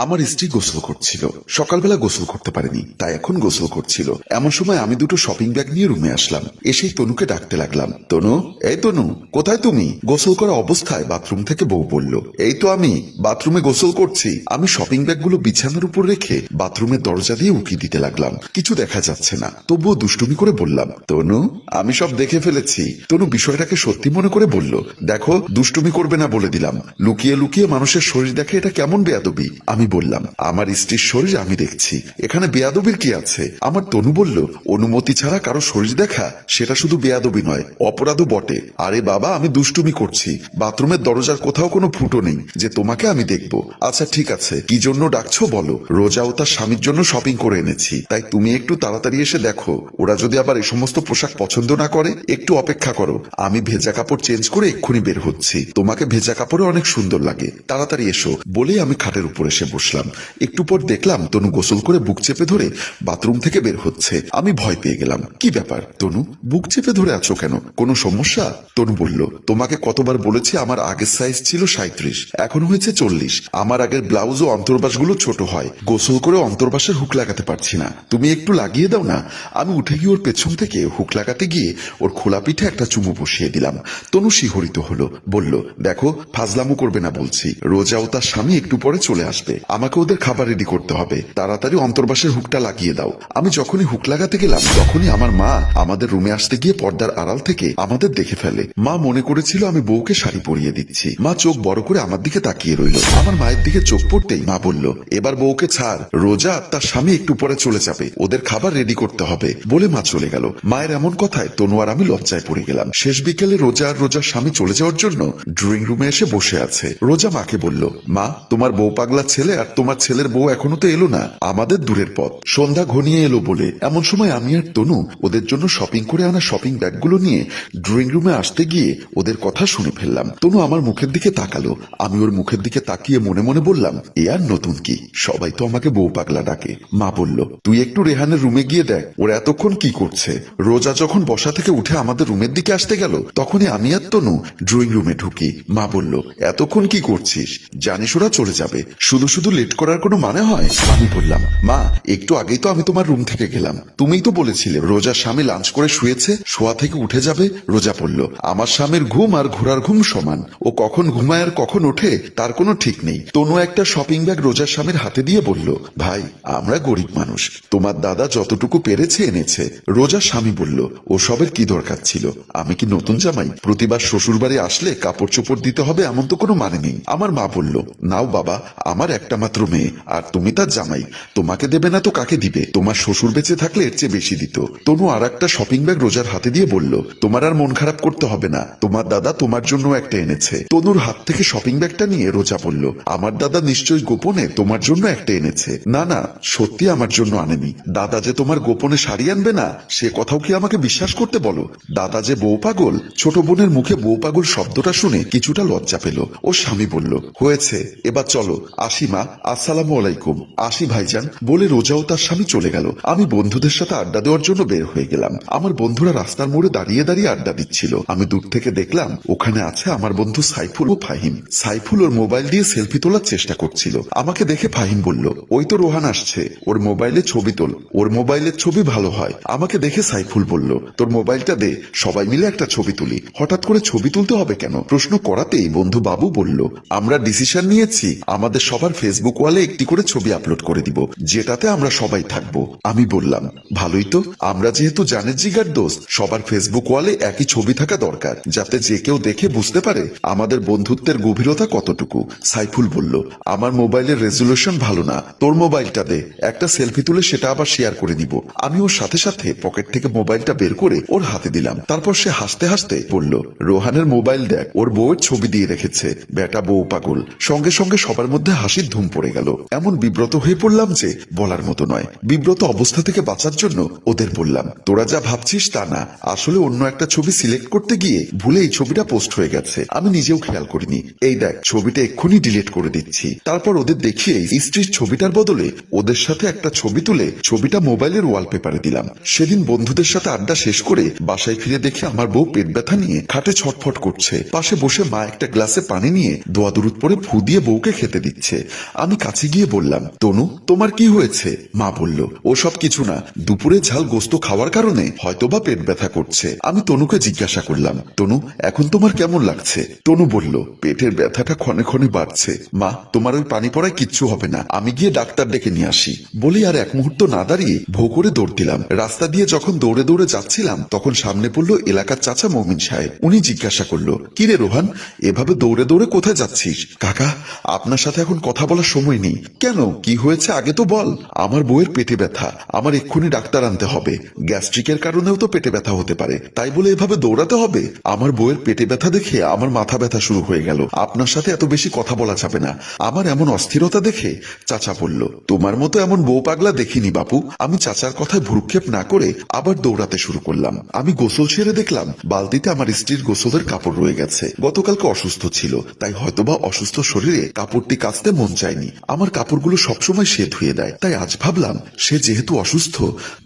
আমার স্ত্রী গোসল করছিল। সকালবেলা গোসল করতে পারেনি, তাই এখন গোসল করছিল। এমন সময় আমি দুটো শপিং ব্যাগ নিয়ে রুমে আসলাম। এসেই তনুকে ডাকতে লাগলাম। তনু, এই তনু, কোথায় তুমি? গোসল করা অবস্থায় বাথরুম থেকে বউ বলল, এই তো আমি, বাথরুমে গোসল করছি। আমি শপিং ব্যাগগুলো বিছানার উপর রেখে বাথরুমের দরজা দিয়ে উঁকি দিতে লাগলাম। কিছু দেখা যাচ্ছে না। তবুও দুষ্টুমি করে বললাম, তনু, আমি সব দেখে ফেলেছি। তনু বিষয়টাকে সত্যি মনে করে বলল, দেখো, দুষ্টুমি করবে না বলে দিলাম। লুকিয়ে লুকিয়ে মানুষের শরীর দেখে এটা কেমন বেয়াদবি? আমি বললাম, আমার স্ত্রীর শরীর আমি দেখছি। এখানে বেয়াদবির কি আছে? আমার তনু বলল, অনুমতি ছাড়া কারও শরীর দেখা, সেটা শুধু বেয়াদবি নয়, অপরাধও বটে। আরে বাবা, আমি দুষ্টুমি করছি। বাথরুমের দরজার কোথাও কোনো ফুটো নেই, যে তোমাকে আমি দেখব। আচ্ছা ঠিক আছে। কি জন্য ডাকছো বলো? রোজা ও তার স্বামীর জন্য শপিং করে এনেছি। তাই তুমি একটু তাড়াতাড়ি এসে দেখো। ওরা যদি আবার এই সমস্ত পোশাক পছন্দ না করে, একটু অপেক্ষা করো। আমি ভেজা কাপড় চেঞ্জ করে এক্ষুনি বের হচ্ছি। তোমাকে ভেজা কাপড়ে অনেক সুন্দর লাগে। তাড়াতাড়ি এসো। বলেই আমি খাটের উপর এসে বসলাম। একটু পর দেখলাম তনু গোসল করে বুক চেপে ধরে বাথরুম থেকে বের হচ্ছে। আমি ভয় পেয়ে গেলাম। কি ব্যাপার, তনু? বুক চেপে ধরে আছো কেন? কোনো সমস্যা? তনু বলল, তোমাকে কতবার বলেছি আমার আগের সাইজ ছিল সাঁত্রিশ এখন হয়েছে চল্লিশ। আমার আগের ব্লাউজ ও অন্তর্বাসগুলো ছোট হয়। গোসল করে অন্তর্বাসের হুক লাগাতে পারছি না। তুমি একটু লাগিয়ে দাও না। আমি উঠে গিয়ে ওর পেছন থেকে হুক লাগাতে গিয়ে ওর খোলা পিঠে একটা চুমু বসিয়ে দিলাম। তনু শিহরিত হলো, বলল, দেখো, ফাজলামু করবে না বলছি। রোজা ও তার স্বামী একটু পরে চলে আসবে। আমাকে ওদের খাবার রেডি করতে হবে। তাড়াতাড়ি অন্তর্বাসের হুকটা লাগিয়ে দাও। আমি যখনই হুক লাগাতে গেলাম, তখনই আমার মা আমাদের রুমে আসতে গিয়ে পর্দার আড়াল থেকে আমাদের দেখে ফেলে। মা মনে করেছিল আমি বউকে শাড়ি পরিয়ে দিচ্ছি। মা চোখ বড় করে আমার দিকে তাকিয়ে রইল। আমার মায়ের দিকে চোখ পড়তেই মা বলল, এবার বউকে ছাড়। রোজা তার স্বামী একটু পরে চলে যাবে। ওদের খাবার রেডি করতে হবে। বলে মা চলে গেল। মায়ের এমন কথায় তনু আর আমি লজ্জায় পড়ে গেলাম। শেষ বিকেলে রোজা আর রোজার স্বামী চলে যাওয়ার জন্য ড্রয়িং রুমে এসে বসে আছে। রোজা মাকে বলল, মা, তোমার বউ পাগলা ছেলে আর তোমার ছেলের বউ এখনও তো এলো না। আমাদের দূরের পথ। সন্ধ্যা ঘনিয়ে এলো বলে। এমন সময় আমি আর তনু ওদের জন্য শপিং করে আনা শপিং ব্যাগগুলো নিয়ে ড্রয়িং রুমে আসতে গিয়ে ওদের কথা শুনে ফেললাম। তনু আমার মুখের দিকে তাকালো। আমি ওর মুখের দিকে তাকিয়ে মনে মনে বললাম, এ আর নতুন কি? সবাই তো আমাকে বউ পাগলা ডাকে। মা বলল, তুই একটু রেহানের রুমে গিয়ে দেখ, ওরা এতক্ষণ কি করছে? রোজা যখন বসা থেকে উঠে আমাদের রুমের দিকে আসতে গেল, তখনই আমি আর তনু ড্রয়িং রুমে ঢুকি। মা বলল, এতক্ষণ কি করছিস? জানিস ওরা চলে যাবে। শুধু লেট করার কোনো মানে হয়? আমি বললাম, মা, একটু আগেই তো আমি তোমার রুম থেকে গেলাম। তুমিই তো বলেছিলে রোজার স্বামী লাঞ্চ করে শুয়েছে, শোয়া থেকে উঠে যাবে, রোজা পড়ল। আমার স্বামীর ঘুম আর ঘোড়ার ঘুম সমান। ও কখন ঘুমায় আর কখন ওঠে, তার কোনো ঠিক নেই। তনু একটা শপিং ব্যাগ রোজার স্বামীর হাতে দিয়ে বলল, ভাই, আমরা গরিব মানুষ। তোমার দাদা যতটুকু পেরেছে এনেছে। রোজার স্বামী বলল, ও সবের কি দরকার ছিল? আমি কি নতুন জামাই? প্রতিবার শ্বশুর বাড়ি আসলে কাপড় চোপড় দিতে হবে এমন তো কোনো মানে নেই। আমার মা বলল, নাও বাবা, আমার একটা মাত্র মেয়ে, আর তুমি তার জামাই। তোমাকে দেবে না তো কাকে দিবে? তোমার শ্বশুর বেঁচে থাকলে এর চেয়ে বেশি দিত। তনু আর একটা শপিং ব্যাগ রোজার হাতে দিয়ে বলল, তোমার আর মন খারাপ করতে হবে না। তোমার দাদা তোমার জন্য একটা এনেছে। তনুর হাত থেকে শপিং ব্যাগটা নিয়ে রোজা বলল আমার দাদা নিশ্চয়ই গোপনে তোমার জন্য একটা এনেছে। না না, সত্যি আমার জন্য আনেনি। দাদা যে তোমার গোপনে শাড়ি আনবে না, সে কথাও কি আমাকে বিশ্বাস করতে বলো? দাদা যে বউ পাগল, ছোট বোনের মুখে বউ পাগল শব্দটা শুনে কিছুটা লজ্জা পেল। ও স্বামী বলল, হয়েছে, এবার চলো, আসি মা আসসালামু আলাইকুম। আসি ভাইজান বলে রোজাও তার স্বামী চলে গেল। আমি বন্ধুদের সাথে আড্ডা দেওয়ার জন্য বের হয়ে গেলাম। আমার বন্ধুরা রাস্তার মোড়ে দাঁড়িয়ে দাঁড়িয়ে আড্ডা দিচ্ছিল। আমি দূর থেকে দেখলাম, ওখানে আছে আমার বন্ধু সাইফুল ও ফাহিম। সাইফুল ওর মোবাইল দিয়ে সেলফি তোলার চেষ্টা করছিল। আমাকে দেখে ফাহিম বলল, ওই তো রোহান আসছে। ওর মোবাইলে ছবি তোল। ওর মোবাইলের ছবি ভালো হয়। আমাকে দেখে সাইফুল বলল, তোর মোবাইলটা দে। সবাই মিলে একটা ছবি তুলি। হঠাৎ করে ছবি তুলতে হবে কেন? প্রশ্ন করাতেই বন্ধু বাবু বলল, আমরা ডিসিশন নিয়েছি। আমাদের সবার ফেসবুক ওয়ালে একটি করে ছবি আপলোড করে দিব, যেটাতে আমরা সবাই থাকব। আমি বললাম, ভালোই তো, আমরা যেহেতু জানের জিগার দোষ সবার ফেসবুক ওয়ালে একই ছবি থাকা দরকার, যাতে যে কেউ দেখে বুঝতে পারে আমাদের বন্ধুত্বের গভীরতা কতটুকু। সাইফুল বলল, আমার মোবাইলের রেজুলেশন ভালো না, তোর মোবাইলটা দে, একটা সেলফি তুলে সেটা আবার শেয়ার করে দিব। আমি ওর সাথে সাথে পকেট থেকে মোবাইলটা বের করে ওর হাতে দিলাম, তারপর সে হাসতে হাসতে বলল, রোহানের মোবাইল দেখ, ওর বউয়ের ছবি দিয়ে রেখেছে, বেটা বউ পাগল। সঙ্গে সঙ্গে সবার মধ্যে হাসির ধুম পড়ে গেল। এমন বিব্রত হয়ে পড়লাম যে বলার মতো নয়। বিব্রত অবস্থা থেকে বাঁচার জন্য ওদের বললাম, তোরা যা ভাবছিস তা না। আসলে অন্য একটা ছবি সিলেক্ট করতে গিয়ে ভুলে এই ছবিটা পোস্ট হয়ে গেছে। আমি নিজেও খেয়াল করিনি। এই দেখ, ছবিটা এক্ষুনি ডিলিট করে দিচ্ছি। তারপর ওদের দেখিয়ে স্ত্রীর ছবিটার বদলে ওদের সাথে একটা ছবি তুলে ছবিটা মোবাইলের ওয়ালপেপারে দিলাম। সেদিন বন্ধুদের সাথে আড্ডা শেষ করে বাসায় ফিরে দেখে আমার বউ পেট ব্যথা নিয়ে খাটে ছটফট করছে। পাশে বসে মা একটা গ্লাসে পানি নিয়ে দোয়া দুরুদ পরে ফু দিয়ে বউকে খেতে দিচ্ছে। আমি কাছে গিয়ে বললাম, তনু, তোমার কি হয়েছে? মা বলল ওসব কিছু না। দুপুরে ঝাল গোস্ত খাওয়ার কারণে হয়তোবা পেট ব্যথা করছে। আমি তনুকে জিজ্ঞাসা করলাম, তনু, এখন তোমার কেমন লাগছে? তনু বলল, পেটের ব্যথাটা ক্ষণে ক্ষণে বাড়ছে। মা, তোমার ওই পানি পড়ায় কিচ্ছু হবে না। আমি গিয়ে ডাক্তার ডেকে নিয়ে আসি। বলে আর এক মুহূর্ত না দাঁড়িয়ে ভৌ করে দৌড় দিলাম। রাস্তা দিয়ে যখন দৌড়ে দৌড়ে যাচ্ছিলাম, তখন সামনে পড়ল এলাকার চাচা মমিন সাহেব। উনি জিজ্ঞাসা করল কি রে রোহান, এভাবে দৌড়ে দৌড়ে কোথায় যাচ্ছিস? কাকা, আপনার সাথে এখন কথা বলার সময় নেই। কেন? কি হয়েছে? আগে তো বল। আমার বউয়ের পেটে ব্যথা। আমার এক্ষুনি ডাক্তার আনতে হবে। গ্যাস্ট্রিকের কারণেও তো পেটে ব্যথা হতে পারে। তাই বলে এভাবে দৌড়াতে হবে? আমার বউয়ের পেটে ব্যথা দেখে আমার মাথা ব্যথা শুরু হয়ে গেল। আপনার সাথে এত বেশি কথা বলা যাবে না। আমার এমন অস্থিরতা দেখে চাচা বলল, তোমার মতো এমন বউ পাগলা দেখিনি বাপু। আমি চাচার কথায় ভ্রুক্ষেপ না করে আবার দৌড়াতে শুরু করলাম। আমি গোসল ছেড়ে দেখলাম, বালতিতে আমার স্ত্রীর গোসলের কাপড় রয়ে গেছে। গতকালকে অসুস্থ ছিল। তাই হয়তোবা অসুস্থ শরীরে কাপড়টি কাচতে মন চায়নি আমার কাপড়গুলো সবসময় সে ধুয়ে দেয়। তাই আজ ভাবলাম, সে যেহেতু অসুস্থ,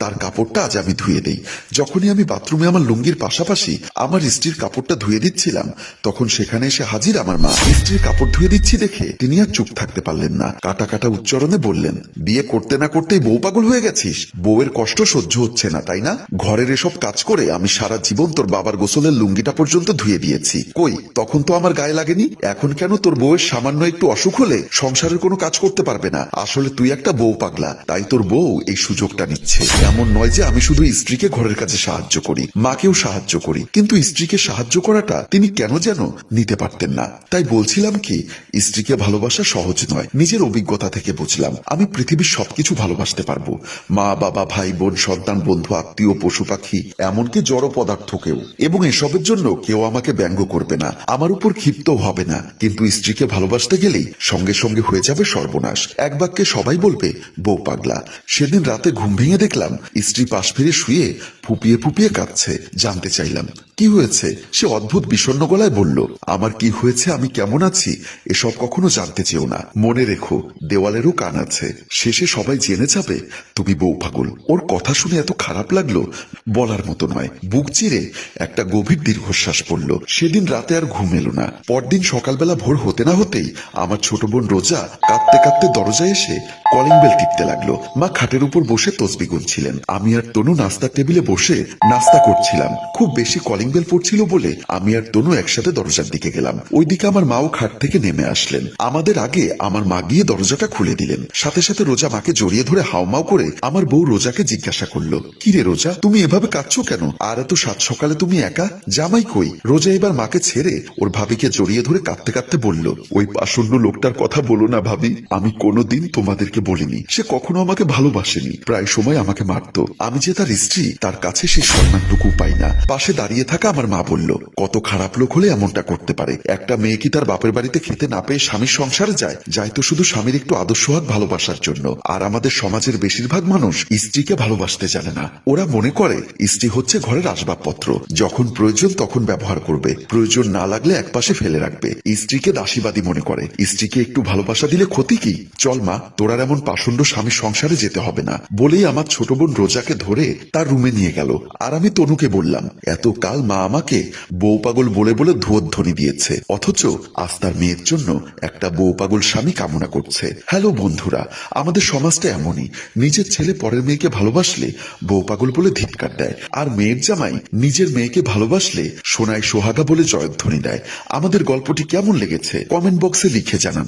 তার কাপড়টা আজ আমি ধুয়ে দেই। যখনই আমি বাথরুমে আমার লুঙ্গির পাশাপাশি আমার স্ত্রীর কাপড়টা ধুয়ে দিচ্ছিলাম, তখন সেখানে এসে হাজির আমার মা। স্ত্রীর কাপড় ধুয়ে দিচ্ছি দেখে তিনি আর চুপ থাকতে পারলেন না। কাটা কাটা উচ্চারণে বললেন, বিয়ে করতে না করতেই বউ পাগল হয়ে গেছিস। বউয়ের কষ্ট সহ্য হচ্ছে না, তাই না? ঘরের এসব কাজ করে আমি সারা জীবন তোর বাবার গোসলের লুঙ্গিটা পর্যন্ত ধুয়ে দিয়েছি। কই, তখন তো আমার গায়ে লাগেনি? এখন কেন তোর বউয়ের সামান্য একটু অসুখ হলে সংসারের কোনো কাজ করতে পারবে না। আসলে তুই একটা বউ পাগলা, তাই তোর বউ এই সুযোগটা নিচ্ছে। এমন নয় যে আমি শুধু স্ত্রীকে ঘরের কাজে সাহায্য করি, মাকেও সাহায্য করি। কিন্তু স্ত্রীকে সাহায্য করাটা তিনি কেন যেন নিতে পারতেন না? তাই বলছিলাম কি, স্ত্রীকে ভালোবাসা সহজ নয়। নিজের অভিজ্ঞতা থেকে বুঝলাম, আমি পৃথিবীর সবকিছু ভালোবাসতে পারব। মা, বাবা, ভাই, বোন, সন্তান, বন্ধু, আত্মীয়, পশু পাখি, এমনকি জড় পদার্থকেও। এবং এসবের জন্য কেউ আমাকে ব্যঙ্গ করবে না। আমার উপর ক্ষিপ্ত হবে না। কিন্তু স্ত্রীকে ভালোবাসতে গেলেই সঙ্গে সঙ্গে হয়ে যাবে সর্বনাশ। এক বাক্যে সবাই বলবে, বউ পাগলা, সেদিন রাতে ঘুম ভেঙে দেখলাম স্ত্রী পাশ ফিরে শুয়ে ফুপিয়ে ফুপিয়ে কাঁদছে, জানতে চাইলাম। কি হয়েছে? সে অদ্ভুত বিষণ্ণ গলায় বলল, আমার কি হয়েছে? আমি কেমন আছি? এসব কখনো জানতে চেও না। মনে রেখো, দেওয়ালেরও কান আছে। শেষে সবাই জেনে যাবে, তুমি বউ পাগল। ওর কথা শুনে এত খারাপ লাগল? বলার মতো নয়। বুক চিরে একটা গভীর দীর্ঘশ্বাস পড়ল। সেদিন রাতে আর ঘুম এলো না। পরদিন সকালবেলা ভোর হতে না হতেই আমার ছোট বোন রোজা কাঁদতে কাঁদতে দরজায় এসে কলিং বেল টিপতে লাগল। মা খাটের উপর বসে তসবি গুনছিলেন। আমি আর তনু নাস্তার টেবিলে বসে নাস্তা করছিলাম। খুব বেশি কলিং বেল পড়ছিল বলে আমি আর তনু একসাথে দরজার দিকে গেলাম। ওইদিকে আমার মাও খাট থেকে নেমে আসলেন। আমাদের আগে আমার মা গিয়ে দরজাটা খুলে দিলেন। সাথে সাথে রোজা মাকে জড়িয়ে ধরে হাওমাও করে আমার বউ রোজাকে জিজ্ঞাসা করল, কি রে রোজা? তুমি এভাবে কাঁদছো কেন? আর এত সাত সকালে তুমি একা? জামাই কই? রোজা এবার মাকে ছেড়ে ওর ভাবিকে জড়িয়ে ধরে কাঁদতে কাঁদতে বলল, ওই পাশন্য লোকটার কথা বলো না ভাবি। আমি কোনোদিন তোমাদেরকে বলিনি। সে কখনো আমাকে ভালোবাসেনি। প্রায় সময় আমাকে মারতো। আমি যে তার স্ত্রী, তার কাছে সেই সম্মানটুকু পাই না। পাশে দাঁড়িয়ে থাকা আমার মা বলল, কত খারাপ লোক হলে এমনটা করতে পারে। একটা মেয়ে কি তার বাপের বাড়িতে খেতে না পেয়ে স্বামীর সংসারে যায়? যায় তো শুধু স্বামীর একটু আদর্শ হাত ভালোবাসার জন্য। আর আমাদের সমাজের বেশিরভাগ মানুষ স্ত্রীকে ভালোবাসতে জানে না। ওরা মনে করে, স্ত্রী হচ্ছে ঘরের আসবাবপত্র। যখন প্রয়োজন তখন ব্যবহার করবে। প্রয়োজন না লাগলে একপাশে ফেলে রাখবে। স্ত্রীকে দাসীবাদী মনে করে। স্ত্রীকে একটু ভালোবাসা দিলে ক্ষতি কি? চল মা তোরার পাষণ্ড স্বামীর সংসারে যেতে হবে না। বলেই আমার ছোট বোন রোজাকে ধরে তার রুমে নিয়ে গেল। আর আমি তনুকে বললাম, এত কাল মা আমাকে বউ পাগল বলে বলে ধুয়োধ্বনি দিয়েছে। অথচ আজ তার মেয়ের জন্য একটা বউ পাগল স্বামী কামনা করছে। হ্যালো বন্ধুরা, আমাদের সমাজটা এমনই। নিজের ছেলে পরের মেয়েকে ভালোবাসলে বউ পাগল বলে ধিৎকার দেয়। আর মেয়ের জামাই নিজের মেয়েকে ভালোবাসলে সোনায় সোহাগা বলে জয়ধ্বনি দেয়। আমাদের গল্পটি কেমন লেগেছে? কমেন্ট বক্সে লিখে জানান।